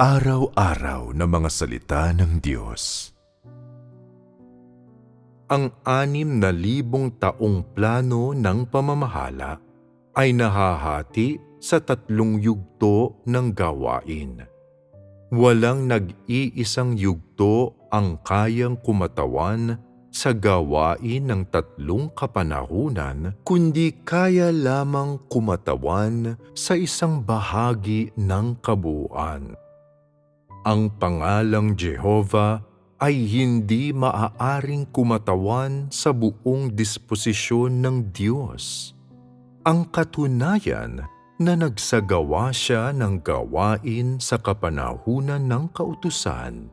Araw-araw na mga salita ng Diyos. Ang anim na libong taong plano ng pamamahala ay nahahati sa tatlong yugto ng gawain. Walang nag-iisang yugto ang kayang kumatawan sa gawain ng tatlong kapanahunan kundi kaya lamang kumatawan sa isang bahagi ng kabuuan. Ang pangalang Jehovah ay hindi maaaring kumatawan sa buong disposisyon ng Diyos. Ang katunayan na nagsagawa siya ng gawain sa kapanahunan ng kautusan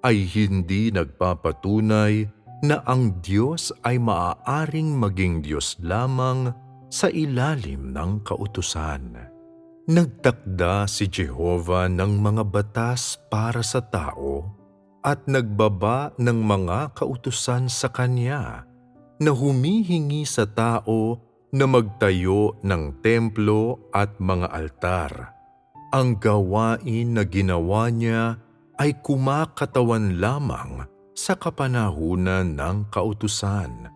ay hindi nagpapatunay na ang Diyos ay maaaring maging Diyos lamang sa ilalim ng kautusan. Nagtakda si Jehovah ng mga batas para sa tao at nagbaba ng mga kautusan sa Kanya na humihingi sa tao na magtayo ng templo at mga altar. Ang gawain na ginawa niya ay kumakatawan lamang sa kapanahunan ng kautusan.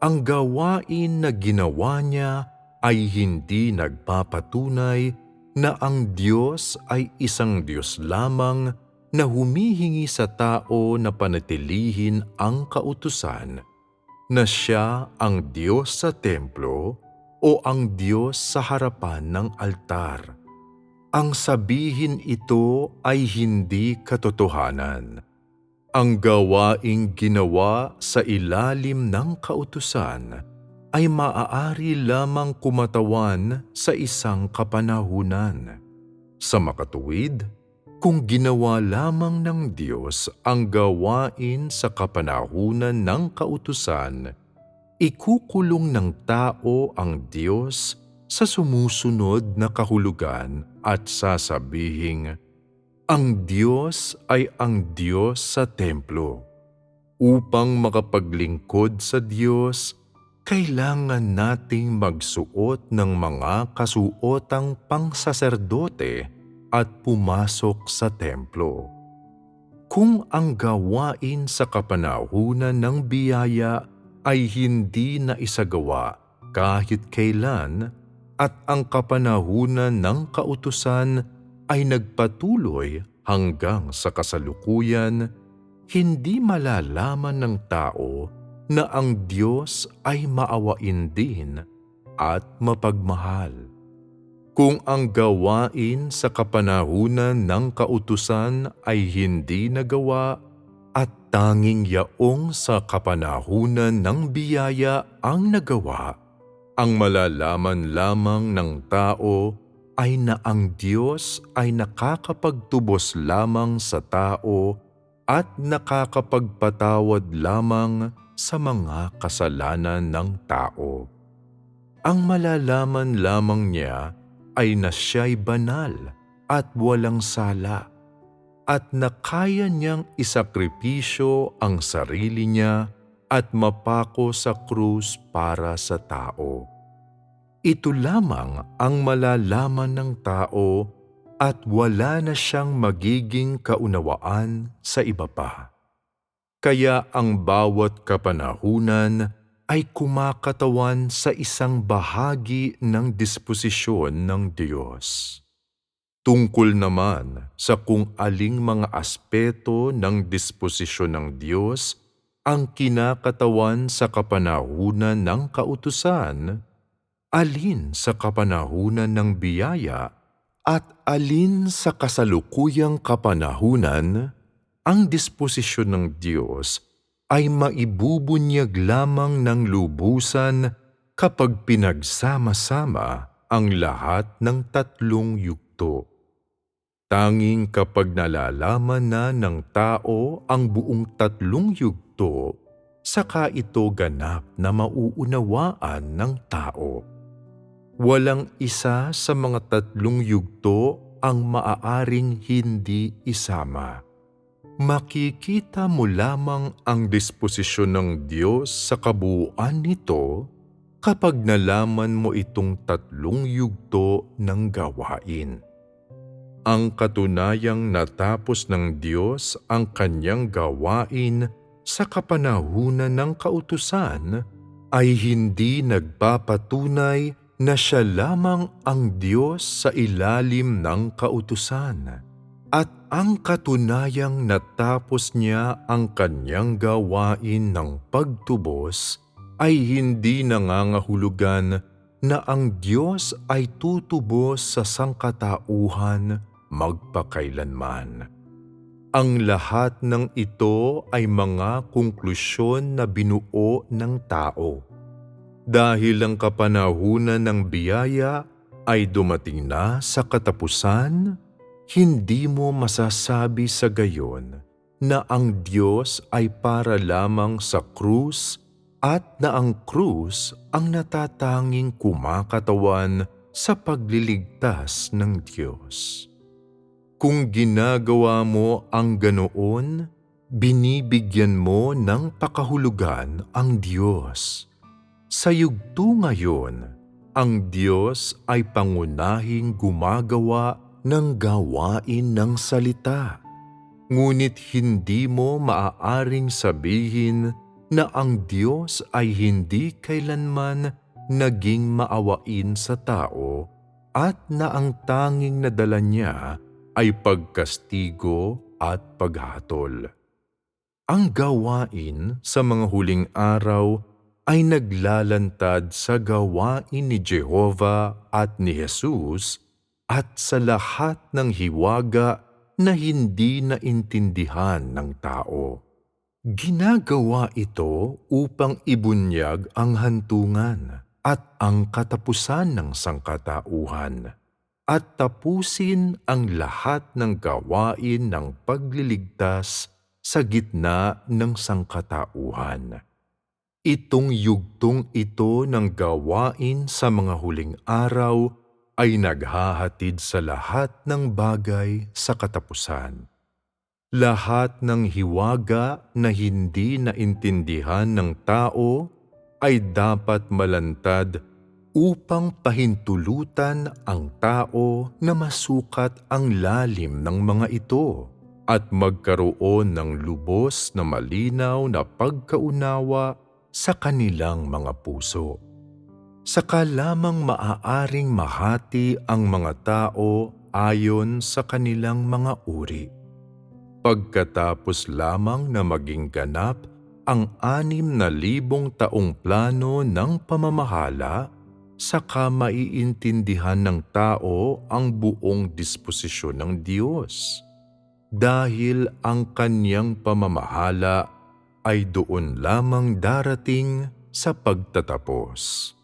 Ang gawain na ginawa niya ay hindi nagpapatunay na ang Diyos ay isang Diyos lamang na humihingi sa tao na panatilihin ang kautusan na siya ang Diyos sa templo o ang Diyos sa harapan ng altar. Ang sabihin ito ay hindi katotohanan. Ang gawaing ginawa sa ilalim ng kautusan ay maaari lamang kumatawan sa isang kapanahunan. Sa makatuwid, kung ginawa lamang ng Diyos ang gawain sa kapanahunan ng kautusan, ikukulong ng tao ang Diyos sa sumusunod na kahulugan at sasabihing, ang Diyos ay ang Diyos sa templo. Upang makapaglingkod sa Diyos, kailangan nating magsuot ng mga kasuotang pangsaserdote at pumasok sa templo. Kung ang gawain sa kapanahunan ng biyaya ay hindi na isagawa kahit kailan at ang kapanahunan ng kautusan ay nagpatuloy hanggang sa kasalukuyan, hindi malalaman ng tao na ang Diyos ay maawain din at mapagmahal. Kung ang gawain sa kapanahunan ng kautusan ay hindi nagawa at tanging yaong sa kapanahunan ng biyaya ang nagawa, ang malalaman lamang ng tao ay na ang Diyos ay nakakapagtubos lamang sa tao at nakakapagpatawad lamang sa mga kasalanan ng tao. Ang malalaman lamang niya ay na siya'y banal at walang sala at na kaya niyang isakripisyo ang sarili niya at mapako sa krus para sa tao. Ito lamang ang malalaman ng tao at wala na siyang magiging kaunawaan sa iba pa. Kaya ang bawat kapanahunan ay kumakatawan sa isang bahagi ng disposisyon ng Diyos. Tungkol naman sa kung aling mga aspeto ng disposisyon ng Diyos ang kinakatawan sa kapanahunan ng kautusan, alin sa kapanahunan ng biyaya at alin sa kasalukuyang kapanahunan, ang disposisyon ng Diyos ay maibubunyag lamang ng lubusan kapag pinagsama-sama ang lahat ng tatlong yugto. Tanging kapag nalalaman na ng tao ang buong tatlong yugto, saka ito ganap na mauunawaan ng tao. Walang isa sa mga tatlong yugto ang maaaring hindi isama makikita mo lamang ang disposisyon ng Diyos sa kabuuan nito kapag nalaman mo itong tatlong yugto ng gawain. Ang katunayang natapos ng Diyos ang kanyang gawain sa kapanahunan ng kautusan ay hindi nagpapatunay na siya lamang ang Diyos sa ilalim ng kautusan. At ang katunayang natapos niya ang kanyang gawain ng pagtubos ay hindi nangangahulugan na ang Diyos ay tutubos sa sangkatauhan magpakailanman. Ang lahat ng ito ay mga konklusyon na binuo ng tao. Dahil ang kapanahunan ng biyaya ay dumating na sa katapusan, hindi mo masasabi sa gayon na ang Diyos ay para lamang sa krus at na ang krus ang natatanging kumakatawan sa pagliligtas ng Diyos. Kung ginagawa mo ang ganoon, binibigyan mo ng pakahulugan ang Diyos. Sa yugto ngayon, ang Diyos ay pangunahing gumagawa ng gawain ng salita. Ngunit hindi mo maaaring sabihin na ang Diyos ay hindi kailanman naging maawain sa tao at na ang tanging nadala niya ay pagkastigo at paghatol. Ang gawain sa mga huling araw ay naglalantad sa gawain ni Jehova at ni Jesus at sa lahat ng hiwaga na hindi naintindihan ng tao. Ginagawa ito upang ibunyag ang hantungan at ang katapusan ng sangkatauhan at tapusin ang lahat ng gawain ng pagliligtas sa gitna ng sangkatauhan. Itong yugtong ito ng gawain sa mga huling araw ay naghahatid sa lahat ng bagay sa katapusan. Lahat ng hiwaga na hindi naintindihan ng tao ay dapat malantad upang pahintulutan ang tao na masukat ang lalim ng mga ito at magkaroon ng lubos na malinaw na pagkaunawa sa kanilang mga puso. Saka lamang maaaring mahati ang mga tao ayon sa kanilang mga uri. Pagkatapos lamang na maging ganap ang anim na libong taong plano ng pamamahala, saka maiintindihan ng tao ang buong disposisyon ng Diyos. Dahil ang kanyang pamamahala ay doon lamang darating sa pagtatapos.